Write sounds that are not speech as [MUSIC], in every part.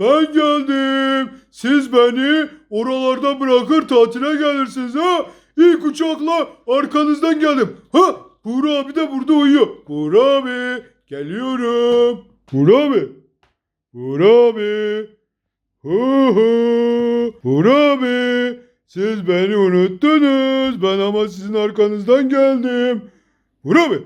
Ben geldim. Siz beni oralarda bırakır tatile gelirsiniz ha. İlk uçakla arkanızdan geldim. Ha Buğra abi de burada uyuyor. Buğra abi geliyorum. Buğra abi. Buğra abi. Hu hu. Buğra abi. Siz beni unuttunuz. Ben ama sizin arkanızdan geldim. Buğra abi.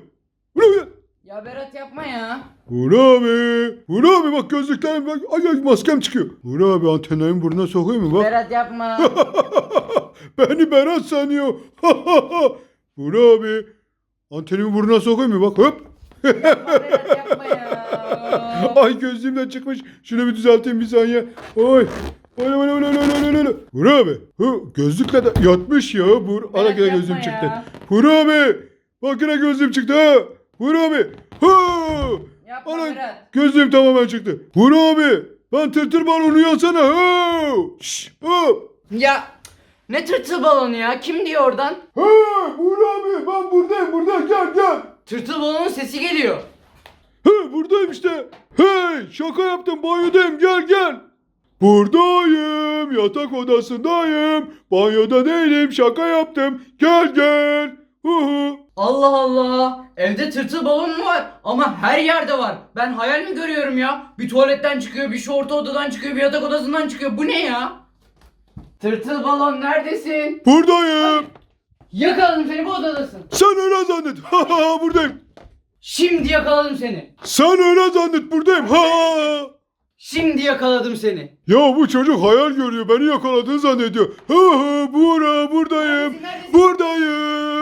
Buğra abi. Ya Berat yapma ya. Buğra abi. Buğra abi bak gözlüklerim bak. Ay ay maskem çıkıyor. Buğra abi antenlerimi burnuna sokayım mı bak. Berat yapma. [LAUGHS] Beni Berat sanıyor. [LAUGHS] Buğra abi. Antenimi burnuna sokayım mı bak hop. yapma Berat yapma ya. [LAUGHS] Ay gözlüğümden çıkmış. Şunu bir düzelteyim bir saniye. Oy. Oy oy oy oy oy oy. Buğra abi. Hı, gözlükle de yatmış ya. Bur yapma gözlüğüm ya. çıktı. Buğra abi. Bak yine gözlüğüm çıktı ha. Buğra abi. Hı. Yapma Ana Berat. gözlüğüm tamamen çıktı. Buğra abi. Ben tırtır balonu uyansana. Hı. Şş. Hı. Ya ne tırtıl balonu ya? Kim diyor oradan? Hı. Buğra abi ben buradayım burada gel gel. Tırtıl balonun sesi geliyor. He buradayım işte. Hey şaka yaptım banyodayım gel gel. Buradayım yatak odasındayım. Banyoda değilim şaka yaptım. Gel gel. Hı hı. Allah Allah. Evde tırtıl balon mu var? Ama her yerde var. Ben hayal mi görüyorum ya? Bir tuvaletten çıkıyor, bir şu orta odadan çıkıyor, bir yatak odasından çıkıyor. Bu ne ya? Tırtıl balon neredesin? Buradayım. Yakaladım seni bu odadasın. Sen öyle zannet. Ha ha buradayım. Şimdi yakaladım seni. Sen öyle zannet buradayım. Ha. Şimdi yakaladım seni. Ya bu çocuk hayal görüyor. Beni yakaladığını zannediyor. Ha ha bura buradayım. Neredesin, neredesin? Buradayım.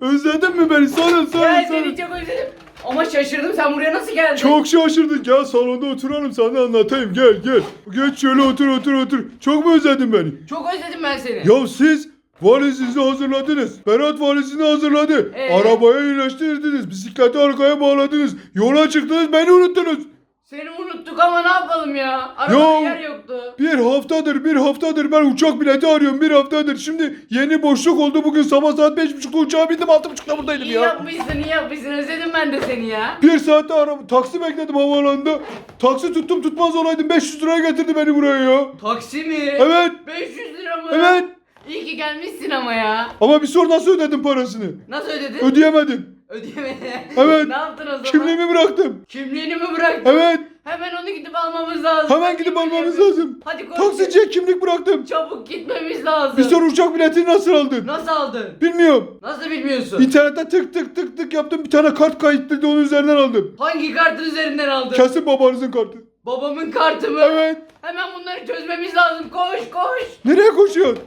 Özledin mi beni? Sarıl sarıl Ben sarıl. seni çok özledim. Ama şaşırdım sen buraya nasıl geldin? Çok şaşırdın. Gel salonda oturalım sana anlatayım. Gel gel. Geç şöyle otur otur otur. Çok mu özledin beni? Çok özledim ben seni. Ya siz valizinizi hazırladınız. Berat valizini hazırladı. Ee? Arabaya yerleştirdiniz. Bisikleti arkaya bağladınız. Yola çıktınız beni unuttunuz. Seni unuttuk ama ne yapalım ya? Arabada Ya. yer yoktu. Bir haftadır bir haftadır ben uçak bileti arıyorum bir haftadır. Şimdi yeni boşluk oldu bugün sabah saat beş buçukta uçağa bindim altı buçukta buradaydım İyi ya. yapmışsın iyi yapmışsın özledim ben de seni ya. Bir saatte araba taksi bekledim havaalanında. Taksi tuttum tutmaz olaydım 500 liraya getirdi beni buraya ya. Taksi mi? Evet 500 lira mı? evet İyi ki gelmişsin ama ya. ama bir sor nasıl ödedim parasını? Nasıl ödedin? Ödeyemedim. Ödeyemedi. Evet. [LAUGHS] ne yaptın o zaman? Kimliğimi bıraktım. Kimliğini mi bıraktın? Evet Hemen onu gidip almamız lazım. hemen gidip almamız gidelim. lazım. Hadi koş. Taksiciye kimlik bıraktım. Çabuk gitmemiz lazım. Bir sor uçak biletini nasıl aldın? Nasıl aldın? Bilmiyorum. Nasıl bilmiyorsun? İnternette tık tık tık tık yaptım. Bir tane kart kayıtlıydı onun üzerinden aldım. Hangi kartın üzerinden aldın? Kesin babanızın kartı. Babamın kartı mı? Evet. Hemen bunları çözmemiz lazım. Koş koş. Nereye koşuyorsun?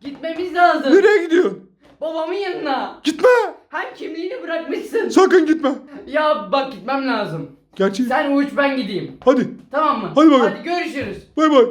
Gitmemiz lazım. Nereye gidiyorsun? Babamın yanına. Gitme. Hem kimliğini bırakmışsın. Sakın gitme. Ya bak gitmem lazım. Gerçi. Sen uç ben gideyim. Hadi. Tamam mı? Hadi bakalım. Hadi görüşürüz. Bay bay.